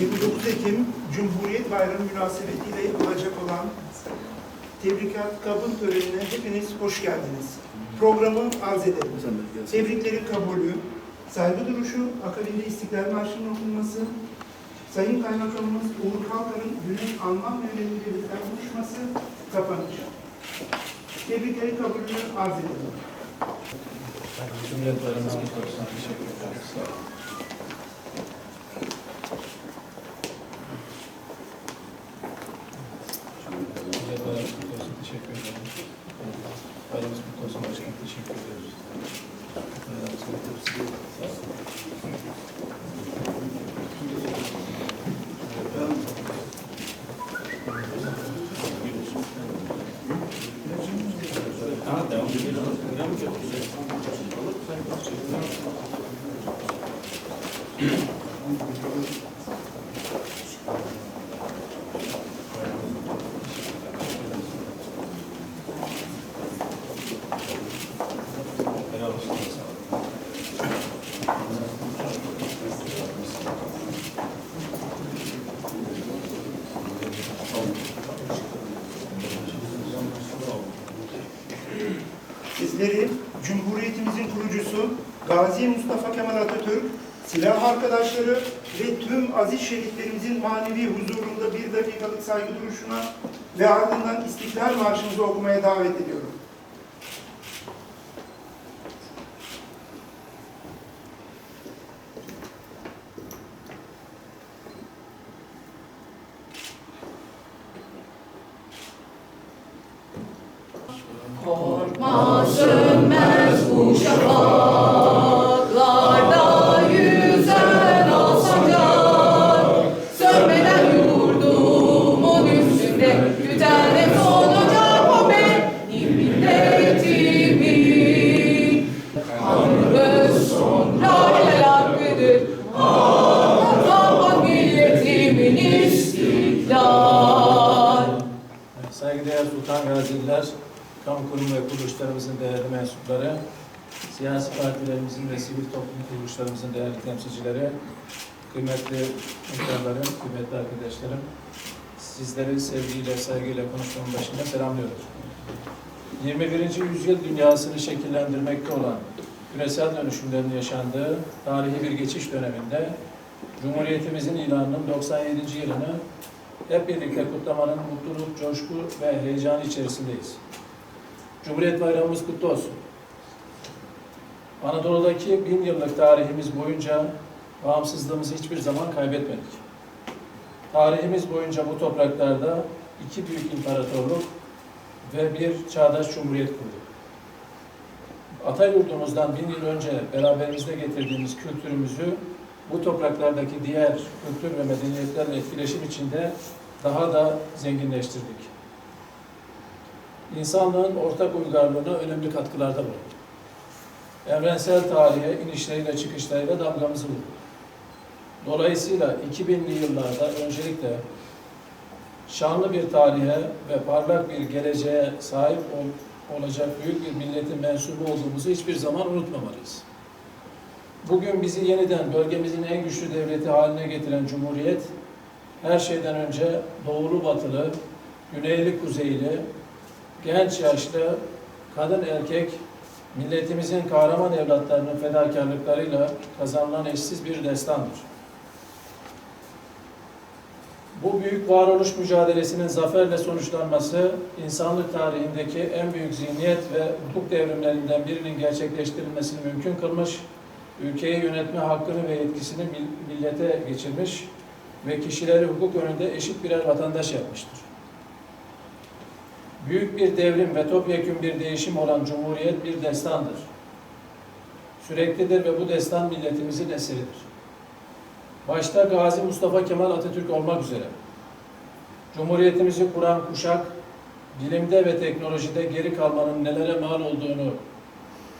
29 Ekim Cumhuriyet Bayramı münasebetiyle yapılacak olan tebrikat kabul törenine hepiniz hoş geldiniz. Programı arz edelim. Tebriklerin kabulü, saygı duruşu, akabinde İstiklal Marşı'nın okunması, Sayın Kaymakamımız Uğur Kalkar'ın günün anlam ve önemi belirten konuşması kapanış. Tebriklerin kabulünü arz edelim. Cumhuriyet olsun. Teşekkür ederiz. Sağ olun. Cumhuriyet Bayramımız kutlu olsun. Teşekkür ederim. Bayramımız kutlu olsun başkanım. Teşekkür ederiz. Bayramımız kutlu olsun. Sağ olun. Helal Sizleri Cumhuriyetimizin kurucusu Gazi Mustafa Kemal Atatürk, silah arkadaşları ve tüm aziz şehitlerimizin manevi huzurunda bir dakikalık saygı duruşuna ve ardından İstiklal Marşımızı okumaya davet ediyorum. Sultan Gaziler, kamu kurum ve kuruluşlarımızın değerli mensupları, siyasi partilerimizin ve sivil toplum kuruluşlarımızın değerli temsilcileri, kıymetli muhtarlarım, kıymetli arkadaşlarım, sizleri sevgiyle, saygıyla konuşmanın başında selamlıyorum. 21. yüzyıl dünyasını şekillendirmekte olan küresel dönüşümlerin yaşandığı tarihi bir geçiş döneminde Cumhuriyetimizin ilanının 97. yılını hep birlikte kutlamanın mutluluk, coşku ve heyecan içerisindeyiz. Cumhuriyet Bayramımız kutlu olsun. Anadolu'daki bin yıllık tarihimiz boyunca bağımsızlığımızı hiçbir zaman kaybetmedik. Tarihimiz boyunca bu topraklarda iki büyük imparatorluk ve bir çağdaş cumhuriyet kurduk. Ata yurdumuzdan bin yıl önce beraberimizde getirdiğimiz kültürümüzü bu topraklardaki diğer kültür ve medeniyetlerle etkileşim içinde daha da zenginleştirdik. İnsanlığın ortak uygarlığına önemli katkılarda bulunduk. Evrensel tarihe inişleriyle çıkışlarıyla damgamızı vurduk. Dolayısıyla 2000'li yıllarda öncelikle şanlı bir tarihe ve parlak bir geleceğe sahip ol- olacak büyük bir milletin mensubu olduğumuzu hiçbir zaman unutmamalıyız. Bugün bizi yeniden bölgemizin en güçlü devleti haline getiren Cumhuriyet, her şeyden önce doğulu batılı, güneyli kuzeyli, genç yaşlı, kadın erkek, milletimizin kahraman evlatlarının fedakarlıklarıyla kazanılan eşsiz bir destandır. Bu büyük varoluş mücadelesinin zaferle sonuçlanması, insanlık tarihindeki en büyük zihniyet ve hukuk devrimlerinden birinin gerçekleştirilmesini mümkün kılmış, ülkeyi yönetme hakkını ve yetkisini mil- millete geçirmiş ve kişileri hukuk önünde eşit birer vatandaş yapmıştır. Büyük bir devrim ve topyekün bir değişim olan Cumhuriyet bir destandır. Süreklidir ve bu destan milletimizin eseridir. Başta Gazi Mustafa Kemal Atatürk olmak üzere Cumhuriyetimizi kuran kuşak, bilimde ve teknolojide geri kalmanın nelere mal olduğunu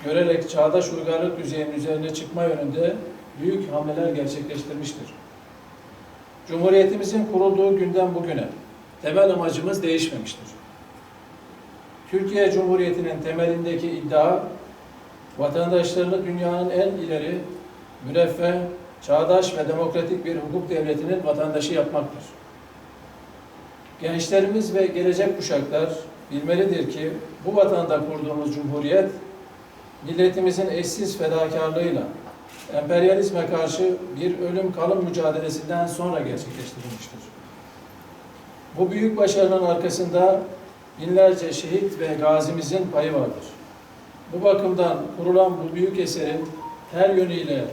görerek çağdaş uygarlık düzeyinin üzerine çıkma yönünde büyük hamleler gerçekleştirmiştir. Cumhuriyetimizin kurulduğu günden bugüne temel amacımız değişmemiştir. Türkiye Cumhuriyeti'nin temelindeki iddia, vatandaşlarını dünyanın en ileri, müreffeh, çağdaş ve demokratik bir hukuk devletinin vatandaşı yapmaktır. Gençlerimiz ve gelecek kuşaklar bilmelidir ki bu vatanda kurduğumuz cumhuriyet milletimizin eşsiz fedakarlığıyla emperyalizme karşı bir ölüm kalım mücadelesinden sonra gerçekleştirilmiştir. Bu büyük başarının arkasında binlerce şehit ve gazimizin payı vardır. Bu bakımdan kurulan bu büyük eserin her yönüyle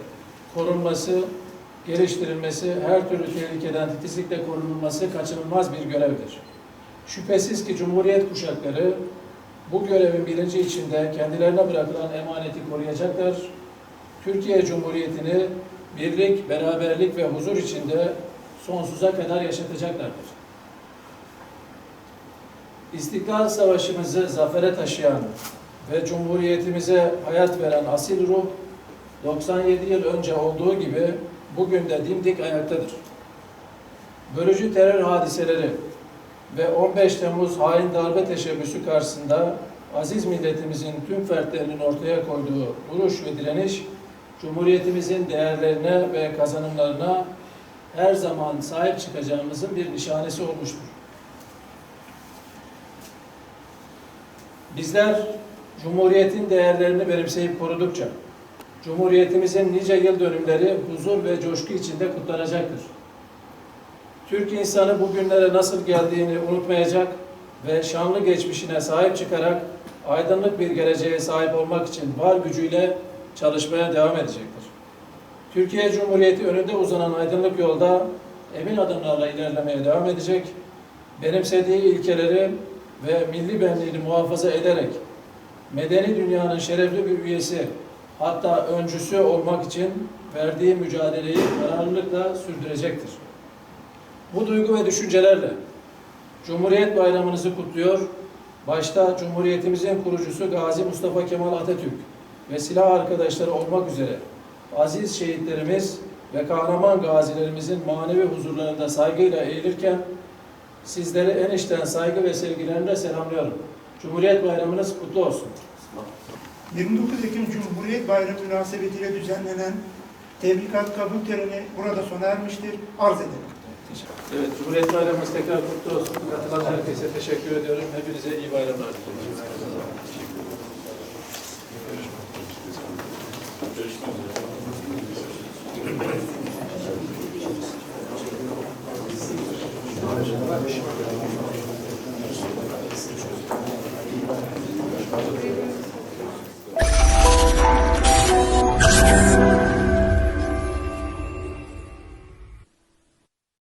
korunması, geliştirilmesi, her türlü tehlikeden titizlikle korunulması kaçınılmaz bir görevdir. Şüphesiz ki Cumhuriyet kuşakları bu görevin bilinci içinde kendilerine bırakılan emaneti koruyacaklar. Türkiye Cumhuriyeti'ni birlik, beraberlik ve huzur içinde sonsuza kadar yaşatacaklardır. İstiklal Savaşımızı zafere taşıyan ve Cumhuriyetimize hayat veren asil ruh 97 yıl önce olduğu gibi bugün de dimdik ayaktadır. Bölücü terör hadiseleri ve 15 Temmuz hain darbe teşebbüsü karşısında aziz milletimizin tüm fertlerinin ortaya koyduğu duruş ve direniş, Cumhuriyetimizin değerlerine ve kazanımlarına her zaman sahip çıkacağımızın bir nişanesi olmuştur. Bizler Cumhuriyetin değerlerini benimseyip korudukça, Cumhuriyetimizin nice yıl dönümleri huzur ve coşku içinde kutlanacaktır. Türk insanı bugünlere nasıl geldiğini unutmayacak ve şanlı geçmişine sahip çıkarak aydınlık bir geleceğe sahip olmak için var gücüyle çalışmaya devam edecektir. Türkiye Cumhuriyeti önünde uzanan aydınlık yolda emin adımlarla ilerlemeye devam edecek, benimsediği ilkeleri ve milli benliğini muhafaza ederek medeni dünyanın şerefli bir üyesi hatta öncüsü olmak için verdiği mücadeleyi kararlılıkla sürdürecektir. Bu duygu ve düşüncelerle Cumhuriyet Bayramınızı kutluyor, başta Cumhuriyetimizin kurucusu Gazi Mustafa Kemal Atatürk ve silah arkadaşları olmak üzere aziz şehitlerimiz ve kahraman gazilerimizin manevi huzurlarında saygıyla eğilirken sizleri en içten saygı ve sevgilerimle selamlıyorum. Cumhuriyet Bayramınız kutlu olsun. 29 Ekim Cumhuriyet Bayramı münasebetiyle düzenlenen tebrikat kabul töreni burada sona ermiştir. Arz ederim. Evet, Cumhuriyet Bayramımız tekrar kutlu olsun. Katılan herkese teşekkür ediyorum. Hepinize iyi bayramlar diliyorum. Görüşmek üzere.